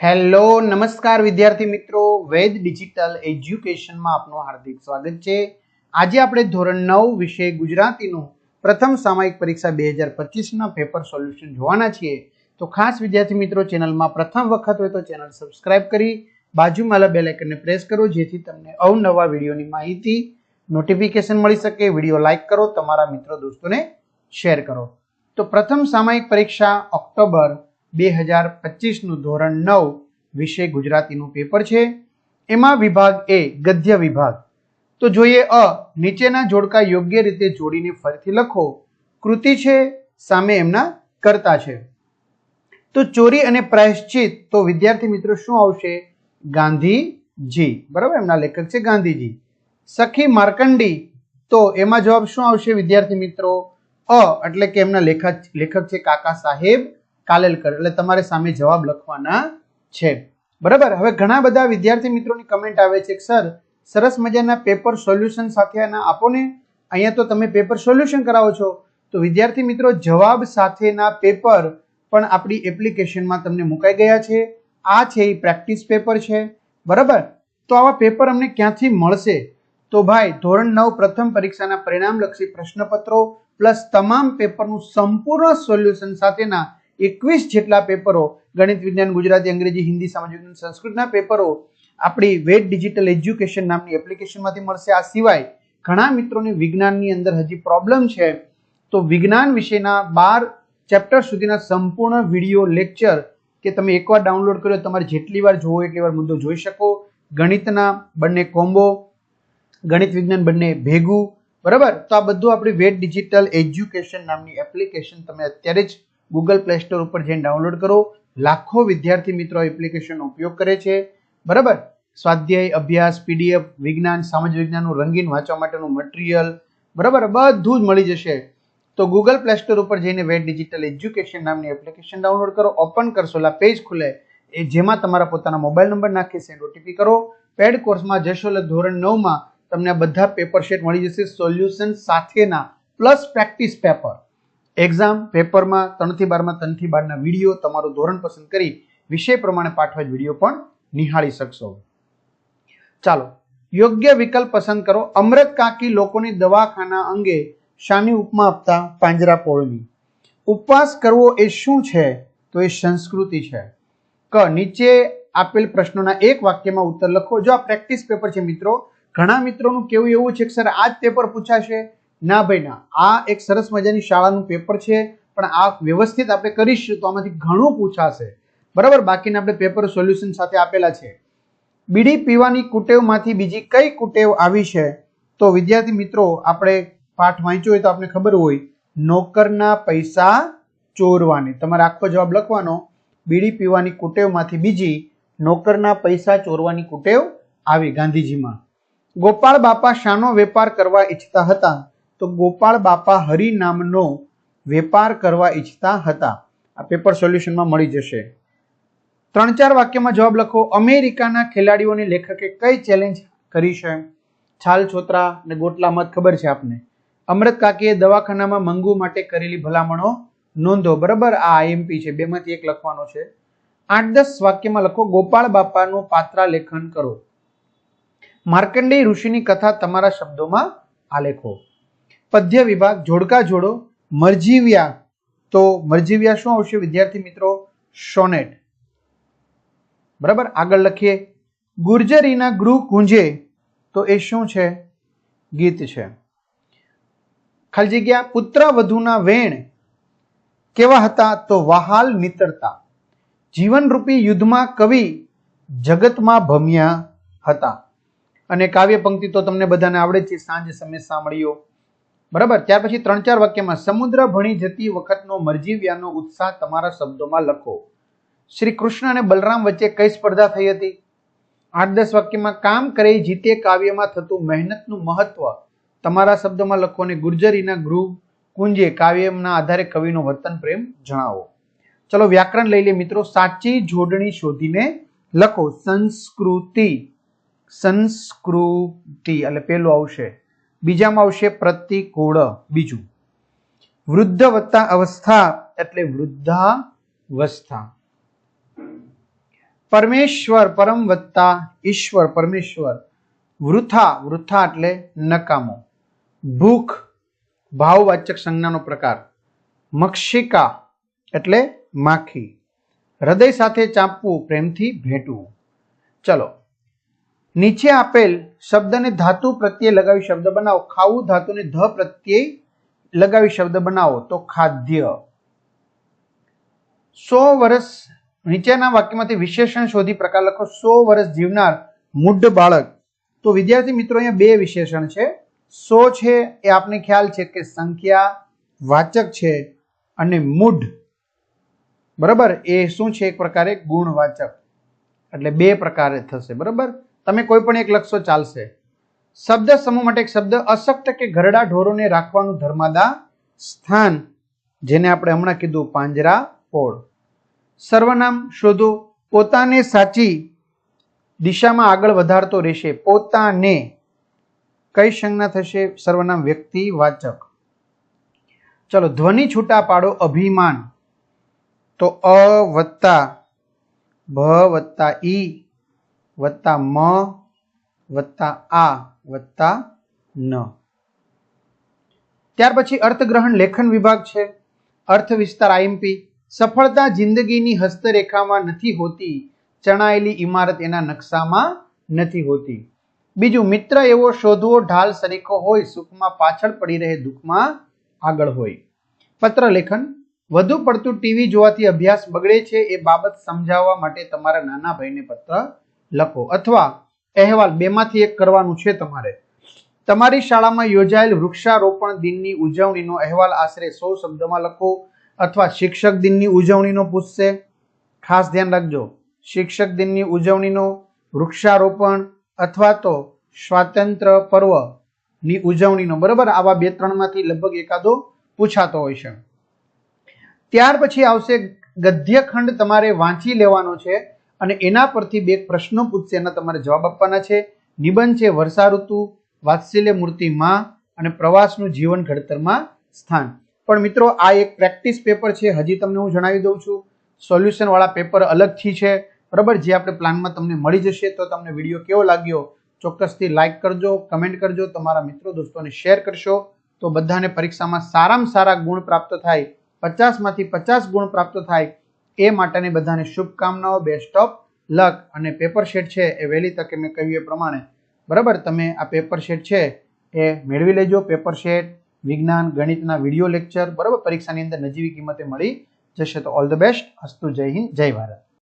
Hello, નમસ્કાર વિદ્યાર્થી મિત્રો. વેદ ડિજિટલ એજ્યુકેશનમાં આપનું હાર્દિક સ્વાગત છે. આજે આપણે ધોરણ નવ વિષય ગુજરાતીનું પ્રથમ સામાયિક પરીક્ષા બે હજાર પચીસના પેપર સોલ્યુશન જોવાના છીએ. તો ખાસ વિદ્યાર્થી મિત્રો, ચેનલમાં પ્રથમ વખત હોય તો ચેનલ સબસ્ક્રાઇબ કરી, બાજુમાં બેલ આઇકનને પ્રેસ કરો, જેથી તમને અવનવા વિડીયોની માહિતી, નોટિફિકેશન મળી શકે. વીડિયો લાઇક કરો, તમારા મિત્રો, દોસ્તોને શેર કરો. તો પ્રથમ સામાયિક પરીક્ષા ઓક્ટોબર બે હજાર પચીસનું ધોરણ નવ વિષય ગુજરાતીનું પેપર છે. એમાં વિભાગ એ ગદ્ય વિભાગ. તો જોઈએ અ, નીચેના જોડકા યોગ્ય રીતે જોડીને ફરીથી લખો. કૃતિ છે, સામે એમના કરતા છે. તો ચોરી અને પ્રાયશ્ચિત, તો વિદ્યાર્થી મિત્રો શું આવશે? ગાંધીજી. બરાબર? એમના લેખક છે ગાંધીજી. સખી માર્કંડી. તો એમાં જવાબ શું આવશે વિદ્યાર્થી મિત્રો? અ, એટલે કે એમના લેખક લેખક છે કાકા સાહેબ. કાલેલકર એટલે તમારે સામે જવાબ લખવાના છે. બરાબર? હવે ઘણા બધા વિદ્યાર્થી મિત્રોની કમેન્ટ આવે છે સર, સરસ મજાના પેપર સોલ્યુશન સાથે આના આપો ને. અહીંયા તો તમે પેપર સોલ્યુશન કરાવો છો. તો વિદ્યાર્થી મિત્રો, જવાબ સાથેના પેપર પણ આપણી એપ્લિકેશનમાં તમને મુકાઈ ગયા છે. આ છે એ પ્રેક્ટિસ પેપર છે. બરાબર? તો આવા પેપર અમને ક્યાંથી મળશે? તો ભાઈ, ધોરણ નવ પ્રથમ પરીક્ષાના પરિણામલક્ષી પ્રશ્નપત્રો, પ્લસ તમામ પેપરનું સંપૂર્ણ સોલ્યુશન સાથેના એકવીસ જેટલા પેપરો, ગણિત, વિજ્ઞાન, ગુજરાતી, અંગ્રેજી, હિન્દી, સામાજિક વિજ્ઞાન સંસ્કૃતના પેપરો આપણી વેદ ડિજિટલ એજ્યુકેશન નામની એપ્લિકેશનમાંથી મળશે. આ સિવાય ઘણા મિત્રોને વિજ્ઞાનની અંદર હજી પ્રોબ્લેમ છે. તો વિજ્ઞાન વિશેના બાર ચેપ્ટર સુધીના સંપૂર્ણ વીડિયો લેક્ચર કે તમે એકવાર ડાઉનલોડ કર્યો, તમારે જેટલી વાર જોવો, એટલી વાર મુદ્દો જોઈ શકો. ગણિતના બંને કોમ્બો, ગણિત, વિજ્ઞાન બંને ભેગું. બરાબર? તો આ બધું આપણી વેદ ડિજિટલ એજ્યુકેશન નામની એપ્લિકેશન તમે અત્યારે જ ગૂગલ પ્લે સ્ટોર ઉપર જઈને ડાઉનલોડ કરો. લાખો વિદ્યાર્થી મિત્રો એપ્લિકેશનનો ઉપયોગ કરે છે. બરાબર? સ્વાધ્યાય, અભ્યાસ પીડીએફ વિજ્ઞાન, સામાજિક વિજ્ઞાનનું રંગીન વાંચવા માટેનું મટીરિયલ બરાબર? બધું જ મળી જશે. તો ગૂગલ પ્લે સ્ટોર ઉપર જઈને વેટ ડિજિટલ એજ્યુકેશન નામની એપ્લિકેશન ડાઉનલોડ કરો. ઓપન કરશો. એટલે પેજ ખુલે. એ જેમાં તમારા પોતાના મોબાઈલ નંબર નાખી સેન્ડ ઓટીપી કરો. પેડ કોર્સમાં જશો એટલે ધોરણ નવમાં તમને બધા પેપર શેટ મળી જશે. સોલ્યુશન સાથેના પ્લસ પ્રેક્ટિસ પેપર એક્ઝામ પેપરમાં ત્રણથી બારમાં, ત્રણથી બારના વીડિયો તમારું ધોરણ પસંદ કરી વિષય પ્રમાણે પાઠવા વીડિયો પણ નિહાળી શકશો. ચાલો, યોગ્ય વિકલ્પ પસંદ કરો. અમૃત કાકી લોકોની દવાખાના અંગે શાની ઉપમા આપતા પાંજરા પોળની. ઉપવાસ કરવો એ શું છે? તો એ સંસ્કૃતિ છે. ક, નીચે આપેલ પ્રશ્નોના એક વાક્યમાં ઉત્તર લખો. જો આ પ્રેક્ટિસ પેપર છે મિત્રો, ઘણા મિત્રોનું કેવું એવું છે કે, સર આ જ પેપર પૂછાશે. ના ભાઈ, ના. આ એક સરસ મજાની શાળાનું પેપર છે, પણ આ વ્યવસ્થિત આપણે કરીશું તો આમાંથી ઘણું પૂછાશે. બરાબર? બાકીના આપણે પેપર સોલ્યુશન સાથે આપેલા છે. બીડી પીવાની કુટેવમાંથી બીજી કઈ કુટેવ આવી છે? તો વિદ્યાર્થી મિત્રો, આપણે પાઠ વાંચ્યો હોય તો આપણે ખબર હોય, નોકરના પૈસા ચોરવાની. તમારે આખો જવાબ લખવાનો. બીડી પીવાની કુટેવમાંથી બીજી નોકરના પૈસા ચોરવાની કુટેવ આવી ગાંધીજીમાં. ગોપાળ બાપા શાનો વેપાર કરવા ઈચ્છતા હતા? તો ગોપાળ બાપા હરિ નામનો વેપાર કરવા ઈચ્છતા હતા. આ પેપર સોલ્યુશનમાં મળી જશે. ત્રણ ચાર વાક્યમાં જવાબ લખો. અમેરિકાના ખેલાડીઓને લેખકે કઈ ચેલેન્જ કરી છે? છાલ, છોતરા અને ગોટલા મત ખબર છે આપને? અમૃત કાકીએ દવાખાનામાં મંગુ માટે કરેલી ભલામણો નોંધો. બરાબર? આ આઈએમપી છે. બેમાંથી એક લખવાનો છે. આઠ દસ વાક્યમાં લખો ગોપાળ બાપાનું પાત્રા લેખન કરો. માર્કંડેય ઋષિની કથા તમારા શબ્દોમાં આલેખો. પદ્ય વિભાગ, જોડકા જોડો, મરજીવ્યા. તો મરજીવ્યા શું આવશે વિદ્યાર્થી મિત્રો? સોનેટ. બરાબર? આગળ લખીએ. ગુર્જરીના ગૃહ ગુંજે. તો એ શું છે? ગીત છે. ખાલી જગ્યા, પુત્ર વધુના વેણ. કેવા હતા? તો વહાલ નીતરતા જીવનરૂપી યુદ્ધમાં કવિ જગતમાં ભમ્યા હતા. અને કાવ્ય પંક્તિ તો તમને બધાને આવડે છે. સાંજ સમય સાંભળ્યો બરાબર? ત્યાર પછી ત્રણ ચાર વાક્યમાં, સમુદ્ર ભણી જતી વખતનો મરજીવ્યાનો ઉત્સાહ તમારા શબ્દોમાં લખો. શ્રી કૃષ્ણ અને બલરામ વચ્ચે કઈ સ્પર્ધા થઈ હતી? આઠ દસ વાક્યમાં, કામ કરે, જીતે કાવ્યમાં થતું મહેનતનું મહત્વ તમારા શબ્દોમાં લખો અને ગુર્જરીના ગૃહ કુંજે કાવ્યના આધારે કવિનો વતન પ્રેમ જણાવો. ચલો વ્યાકરણ લઈ લે મિત્રો. સાચી જોડણી શોધીને લખો, સંસ્કૃતિ. સંસ્કૃતિ. એટલે પેલું આવશે. બીજામાં આવશે પ્રતિકૂળ. બીજું, વૃદ્ધ વત્તા અવસ્થા એટલે વૃદ્ધાવસ્થા. પરમેશ્વર પરમ વત્તા ઈશ્વર પરમેશ્વર. વૃથા વૃથા એટલે નકામો. ભૂખ, ભાવવાચક સંજ્ઞાનો પ્રકાર. મક્ષિકા એટલે માખી. હૃદય સાથે ચાંપવું, પ્રેમથી ભેટવું. ચલો નીચે આપેલ શબ્દને ધાતુ પ્રત્યે લગાવી શબ્દ બનાવો. ખાવું ધાતુને ધ પ્રત્યે લગાવી શબ્દ બનાવો તો ખાદ્ય. સો વર્ષ નીચેના વાક્યમાંથી વિશેષણ શોધી પ્રકાર લખો. સો વર્ષ જીવનાર મુઢ બાળક. તો વિદ્યાર્થી મિત્રો, અહીંયા બે વિશેષણ છે. સો છે એ આપને ખ્યાલ છે કે સંખ્યા, વાચક છે અને મૂઢ. બરાબર? એ શું છે? એક પ્રકારે ગુણવાચક. એટલે બે પ્રકારે થશે. બરાબર? તમે કોઈ પણ એક લખશો ચાલશે. શબ્દ સમૂહ માટે એક શબ્દ અશક્ત કે ઘરડા ઢોરોને રાખવાનું ધર્માદા સ્થાન, જેને આપણે હમણાં કીધું પાંજરા પોળ. સર્વનામ શોધો, પોતાને સાચી દિશામાં આગળ વધારતો રહેશે. પોતાને. કઈ સંજ્ઞા થશે? સર્વનામ વ્યક્તિ વાચક. ચલો, ધ્વનિ છૂટા પાડો, અભિમાન. તો અ વત્તા ભ વત્તા ઈ. વત્તા મ, વત્તા આ, વત્તા ન. ત્યાર પછી અર્થગ્રહણ લેખન વિભાગ છે. અર્થ વિસ્તાર આઈએમપી. સફળતા જિંદગીની હસ્તરેખામાં નથી હોતી. ચણાયેલી ઇમારત એના નકશામાં નથી હોતી. બીજું, મિત્ર એવો શોધવો ઢાલ સરીખો હોય, સુખમાં પાછળ પડી રહે, દુઃખમાં આગળ હોય. પત્ર લેખન. વધુ પડતું ટીવી જોવાથી અભ્યાસ બગડે છે, એ બાબત સમજાવવા માટે તમારા નાના ભાઈને પત્ર લખો. અથવા અહેવાલ બેમાંથી એક કરવાનું છે તમારે. તમારી શાળામાં યોજાયેલ વૃક્ષારોપણ દિનની ઉજવણીનો અહેવાલ આશરે સો શબ્દમાં લખો અથવા શિક્ષક દિનની ઉજવણીનો પૂછશે. ખાસ ધ્યાન રાખજો. શિક્ષક દિનની ઉજવણીનો વૃક્ષારોપણ અથવા તો સ્વાતંત્ર્ય પર્વની ઉજવણીનો, બરાબર? આવા બે ત્રણમાંથી લગભગ એકાદો પૂછાતો હોય છે. ત્યાર પછી આવશે ગદ્યખંડ તમારે વાંચી લેવાનો છે. અને એના પરથી બે પ્રશ્નો પૂછશે એના તમારે જવાબ આપવાના છે. નિબંધ છે વર્ષા ઋતુ, વાત્સલ્ય મૂર્તિ માં અને પ્રવાસનું જીવન ઘડતરમાં સ્થાન. પણ મિત્રો, આ એક પ્રેક્ટિસ પેપર છે. હજી તમને હું જણાવી દઉં છું. સોલ્યુશન વાળા પેપર અલગથી છે. બરાબર? જે આપણે પ્લાનમાં તમને મળી જશે તો તમને વીડિયો કેવો લાગ્યો, ચોક્કસથી લાઇક કરજો, કમેન્ટ કરજો, તમારા મિત્રો, દોસ્તોને શેર કરશો. તો બધાને પરીક્ષામાં સારામાં સારા ગુણ પ્રાપ્ત થાય. પચાસમાંથી પચાસ ગુણ પ્રાપ્ત થાય. એ માટેની બધાને શુભકામનાઓ બેસ્ટ ઓફ લક અને પેપર શેટ છે એ વહેલી તકે મેં કહ્યું એ પ્રમાણે. બરાબર? તમે આ પેપર શેટ છે એ મેળવી લેજો. પેપર શેટ વિજ્ઞાન, ગણિતના વીડિયો લેક્ચર બરાબર? પરીક્ષાની અંદર નજીવી કિંમતે મળી જશે. તો ઓલ ધ બેસ્ટ અસ્તુ જય હિન્દ, જય ભારત.